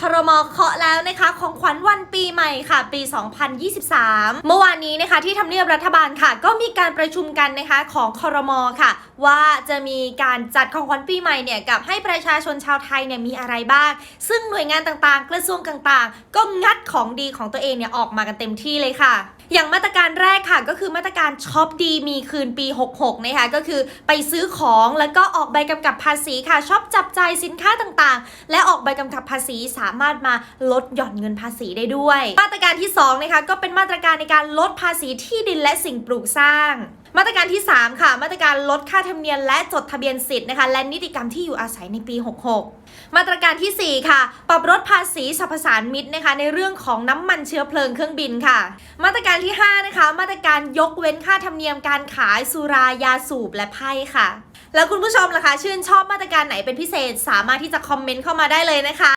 ครมเคาะแล้วนะคะของขวัญวันปีใหม่ค่ะ ปี 2023 เมื่อวานนี้นะคะที่ทำเนียบรัฐบาลค่ะ ก็มีการประชุมกันนะคะของครมค่ะ ว่าจะมีการจัดของขวัญปีใหม่เนี่ยกับให้ประชาชนชาวไทยเนี่ยมีอะไรบ้าง ซึ่งหน่วยงานต่างๆ กระทรวงต่างๆ ก็งัดของดีของตัวเองเนี่ยออกมากันเต็มที่เลยค่ะอย่างมาตรการแรกค่ะก็คือมาตรการช็อปดีมีคืนปี 66 นะคะก็คือไปซื้อของแล้วก็ออกใบกำกับภาษีค่ะช็อปจับจ่ายสินค้าต่างๆ และออกใบกำกับภาษีสามารถมาลดหย่อนเงินภาษีได้ด้วย มาตรการที่2นะคะก็เป็นมาตรการในการลดภาษีที่ดินและสิ่งปลูกสร้าง มาตรการที่ 3 ค่ะ มาตรการลดค่าธรรมเนียมและจดทะเบียนสิทธิ์นะคะและนิติกรรมที่อยู่อาศัยในปี 66 มาตรการทีสี่4 ค่ะ ปรับลดภาษีสรรพสานมิตนะคะในเรื่องของน้ำมันเชื้อเพลิงเครื่องบินค่ะ มาตรการที่ 5 นะคะ มาตรการยกเว้นค่าธรรมเนียมการขายสุรายาสูบและไพ่ค่ะ แล้วคุณผู้ชมล่ะคะ ชื่นชอบมาตรการไหนเป็นพิเศษ สามารถที่จะคอมเมนต์เข้ามาได้เลยนะคะ